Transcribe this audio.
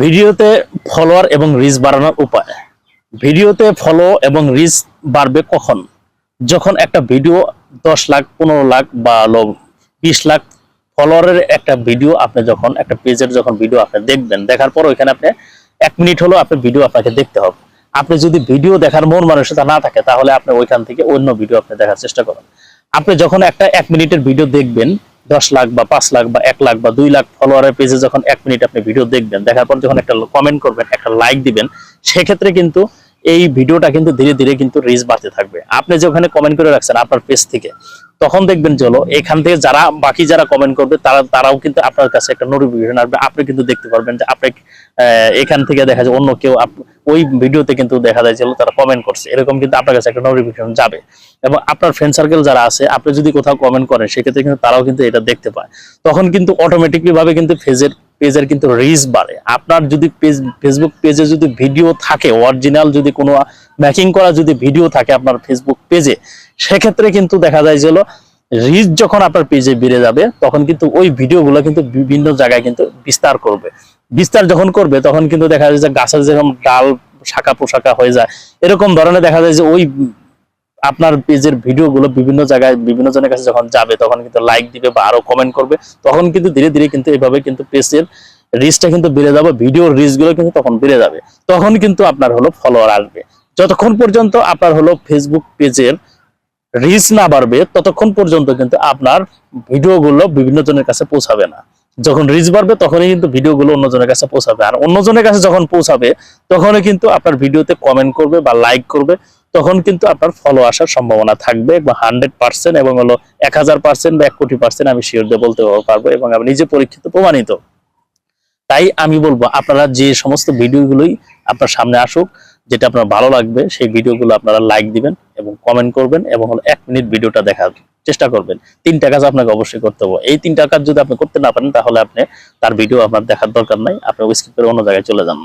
ভিডিওতে ফলোয়ার এবং রিচ বাড়ানোর উপায়। ভিডিওতে ফলো এবং রিচ বাড়বে কখন? যখন একটা ভিডিও দশ লাখ, পনেরো লাখ বা বিশ লাখ ফলোয়ারের একটা ভিডিও আপনি যখন, একটা পেজের যখন ভিডিও আপনি দেখবেন, দেখার পর ওইখানে আপনি এক মিনিট হলো আপনি ভিডিও আপনাকে দেখতে হবে। আপনি যদি ভিডিও দেখার মন মানসিকতা না থাকে, তাহলে আপনি ওইখান থেকে অন্য ভিডিও আপনি দেখার চেষ্টা করুন। আপনি যখন একটা এক মিনিটের ভিডিও দেখবেন দশ লাখ বা পাঁচ লাখ বা এক লাখ বা দুই লাখ ফলোয়ারের পেজে যখন এক মিনিট আপনি ভিডিও দেখবেন, দেখার পর যখন একটা কমেন্ট করবেন, একটা লাইক দিবেন, সেক্ষেত্রে কিন্তু এই ভিডিওটা কিন্তু ধীরে ধীরে কিন্তু রিচ বাড়তে থাকবে। আপনি যে ওখানে কমেন্ট করে রাখছেন আপনার পেজ থেকে, তখন দেখবেন চলো এখান থেকে যারা, বাকি যারা কমেন্ট করবে, তারা, তারাও কিন্তু আপনার কাছে একটা নোটিফিকেশন আসবে। আপনি কিন্তু দেখতে পারবেন যে আপনি এখান থেকে দেখা যায় অন্য কেউ ওই ভিডিওতে কিন্তু দেখা যায় যে তারা কমেন্ট করছে। এরকম কিন্তু আপনার কাছে একটা নোটিফিকেশন যাবে। এবং আপনার ফ্রেন্ড সার্কেল যারা আছে, আপনি যদি কোথাও কমেন্ট করেন, সেক্ষেত্রে কিন্তু তারাও কিন্তু এটা দেখতে পায়। তখন কিন্তু অটোমেটিকলি ভাবে কিন্তু পেজের পেজের কিন্তু রিচ বাড়ে। আপনার যদি পেজ ফেসবুক পেজে যদি ভিডিও থাকে অরিজিনাল যদি কোনো ম্যাকিং করা যদি ভিডিও থাকে আপনার ফেসবুক পেজে সেক্ষেত্রে কিন্তু দেখা যায় যে রিচ যখন আপনার পেজে বেড়ে যাবে, তখন কিন্তু ওই ভিডিওগুলো কিন্তু বিভিন্ন জায়গায় কিন্তু বিস্তার করবে। বিস্তার যখন করবে, তখন কিন্তু দেখা যায় যে গাছের যেরকম ডাল শাখা পোশাকা হয়ে যায়, এরকম ধরনের দেখা যায় যে ওই আপনার পেজের ভিডিওগুলো বিভিন্ন জায়গায় বিভিন্ন জনের কাছে যখন যাবে, তখন কিন্তু লাইক দিবে বা আরও কমেন্ট করবে, তখন কিন্তু ধীরে ধীরে কিন্তু এইভাবে কিন্তু পেজের রিচটা কিন্তু বেড়ে যাবে ভিডিওর রিচগুলো কিন্তু তখন বেড়ে যাবে, তখন কিন্তু আপনার হলো ফলোয়ার আসবে। যতক্ষণ পর্যন্ত আপনার হলো ফেসবুক পেজের রিচ না বাড়বে, ততক্ষণ পর্যন্ত কিন্তু আপনার ভিডিওগুলো বিভিন্ন জনের কাছে পৌঁছাবে না। যখন রিচ বাড়বে তখনই কিন্তু ভিডিওগুলো অন্যজনের কাছে পৌঁছাবে। আর অন্যজনের কাছে যখন পৌঁছাবে, তখনই কিন্তু আপনার ভিডিওতে কমেন্ট করবে বা লাইক করবে, তখন কিন্তু আপনার ফলো আসার সম্ভাবনা থাকবে বা হান্ড্রেড পার্সেন্ট এবং হলো এক হাজার পার্সেন্ট বা এক কোটি পার্সেন্ট আমি শিওর দিয়ে বলতে পারব এবং আমি নিজে পরীক্ষিত, প্রমাণিত। তাই আমি বলব, আপনারা যে সমস্ত ভিডিওগুলোই আপনার সামনে আসুক, যেটা আপনার ভালো লাগবে, সেই ভিডিওগুলো আপনারা লাইক দিবেন। এবং কমেন্ট করবেন এবং হলো এক মিনিট ভিডিওটা দেখার চেষ্টা করবেন। তিনটা কাজ আপনাকে অবশ্যই করতে হবে। এই তিনটা কাজ যদি আপনি করতে না পারেন, তাহলে আপনি তার ভিডিও আপনার দেখার দরকার নাই। আপনি স্কিপ করে অন্য জায়গায় চলে যান।